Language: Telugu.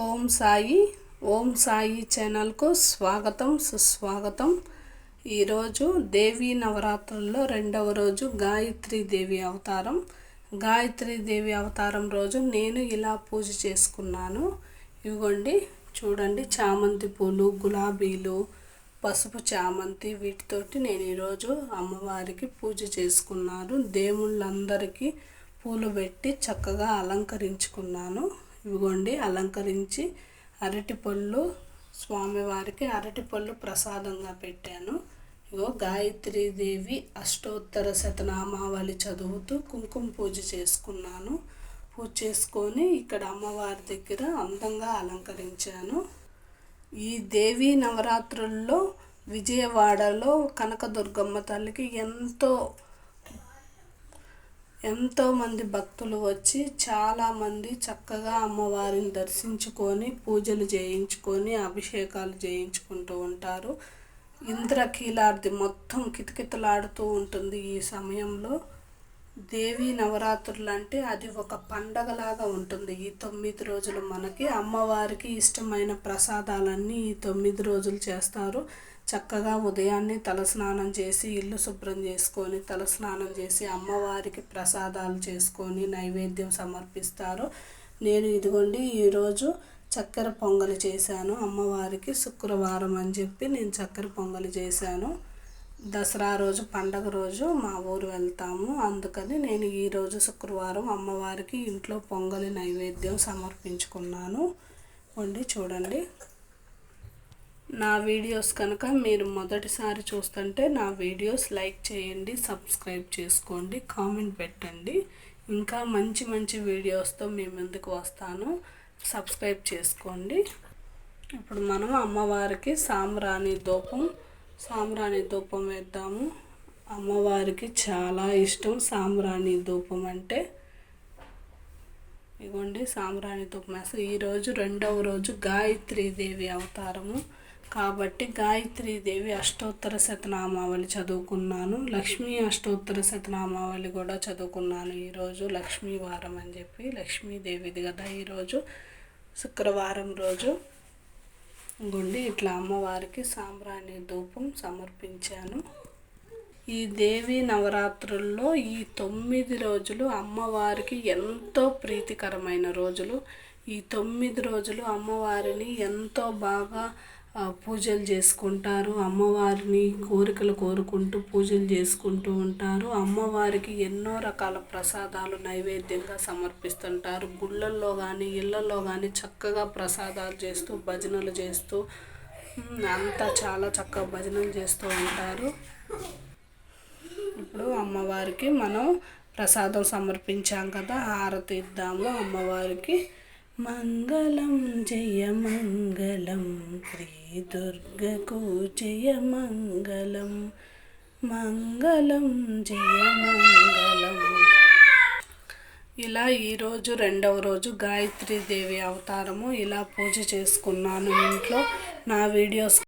ఓం సాయి ఓం సాయి ఛానల్కు స్వాగతం సుస్వాగతం. ఈరోజు దేవీ నవరాత్రుల్లో రెండవ రోజు గాయత్రి దేవి అవతారం. గాయత్రి దేవి అవతారం రోజు నేను ఇలా పూజ చేసుకున్నాను. ఇవ్వండి చూడండి చామంతి పూలు గులాబీలు పసుపు చామంతి వీటితోటి నేను ఈరోజు అమ్మవారికి పూజ చేసుకున్నాను. దేవుళ్ళందరికీ పూలు పెట్టి చక్కగా అలంకరించుకున్నాను. ఇవిగోండి అలంకరించి అరటి పళ్ళు స్వామివారికి అరటి పళ్ళు ప్రసాదంగా పెట్టాను. ఇగో దేవి అష్టోత్తర శతనామావళి చదువుతూ కుంకుమ పూజ చేసుకున్నాను. పూజ చేసుకొని ఇక్కడ అమ్మవారి దగ్గర అందంగా అలంకరించాను. ఈ దేవీ నవరాత్రుల్లో విజయవాడలో కనకదుర్గమ్మ తల్లికి ఎంతో ఎంతోమంది భక్తులు వచ్చి చాలామంది చక్కగా అమ్మవారిని దర్శించుకొని పూజలు చేయించుకొని అభిషేకాలు చేయించుకుంటూ ఉంటారు. ఇంద్రకీలార్ది మొత్తం కితకితలాడుతూ ఉంటుంది ఈ సమయంలో. దేవి నవరాత్రులు అంటే అది ఒక పండగలాగా ఉంటుంది. ఈ తొమ్మిది రోజులు మనకి అమ్మవారికి ఇష్టమైన ప్రసాదాలన్నీ ఈ తొమ్మిది రోజులు చేస్తారు. చక్కగా ఉదయాన్నే తలస్నానం చేసి ఇల్లు శుభ్రం చేసుకొని తలస్నానం చేసి అమ్మవారికి ప్రసాదాలు చేసుకొని నైవేద్యం సమర్పిస్తారు. నేను ఇదిగోండి ఈరోజు చక్కెర పొంగలి చేశాను. అమ్మవారికి శుక్రవారం అని చెప్పి నేను చక్కెర పొంగలి చేశాను. దసరా రోజు పండగ రోజు మా ఊరు వెళ్తాము. అందుకని నేను ఈరోజు శుక్రవారం అమ్మవారికి ఇంట్లో పొంగలి నైవేద్యం సమర్పించుకున్నాను. వండి చూడండి. నా వీడియోస్ కనుక మీరు మొదటిసారి చూస్తుంటే నా వీడియోస్ లైక్ చేయండి సబ్స్క్రైబ్ చేసుకోండి కామెంట్ పెట్టండి. ఇంకా మంచి మంచి వీడియోస్తో మీ ముందుకు వస్తాను. సబ్స్క్రైబ్ చేసుకోండి. ఇప్పుడు మనం అమ్మవారికి సాంబ్రాణి ధూపం సాంబ్రాణి ధూపం వేద్దాము. అమ్మవారికి చాలా ఇష్టం సాంబ్రాణి ధూపం అంటే. ఇగోండి సాంబ్రాణి ధూపం వేస్తాం ఈరోజు రెండవ రోజు గాయత్రీదేవి అవతారము. కాబట్టి దేవి అష్టోత్తర శతనామావళి చదువుకున్నాను. లక్ష్మీ అష్టోత్తర శతనామావళి కూడా చదువుకున్నాను ఈరోజు. లక్ష్మీ వారం అని చెప్పి లక్ష్మీదేవిది కదా ఈరోజు. శుక్రవారం రోజు గుండి ఇట్లా అమ్మవారికి సాంబ్రాణి ధూపం సమర్పించాను. ఈ దేవి నవరాత్రుల్లో ఈ తొమ్మిది రోజులు అమ్మవారికి ఎంతో ప్రీతికరమైన రోజులు. ఈ తొమ్మిది రోజులు అమ్మవారిని ఎంతో బాగా పూజలు చేసుకుంటారు. అమ్మవారిని కోరికలు కోరుకుంటూ పూజలు చేసుకుంటూ ఉంటారు. అమ్మవారికి ఎన్నో రకాల ప్రసాదాలు నైవేద్యంగా సమర్పిస్తుంటారు. గుళ్ళల్లో కానీ ఇళ్ళల్లో కానీ చక్కగా ప్రసాదాలు చేస్తూ భజనలు చేస్తూ అంతా చాలా చక్కగా భజనలు చేస్తూ ఉంటారు. ఇప్పుడు అమ్మవారికి మనం ప్రసాదం సమర్పించాం కదా హారతి ఇద్దాము అమ్మవారికి. మంగళం జయ మంగళం శ్రీ దుర్గకు జయ మంగళం మంగళం జయ మంగళం. ఇలా ఈరోజు రెండవ రోజు గాయత్రి దేవి అవతారము ఇలా పూజ చేసుకున్నాను ఇంట్లో. నా వీడియోస్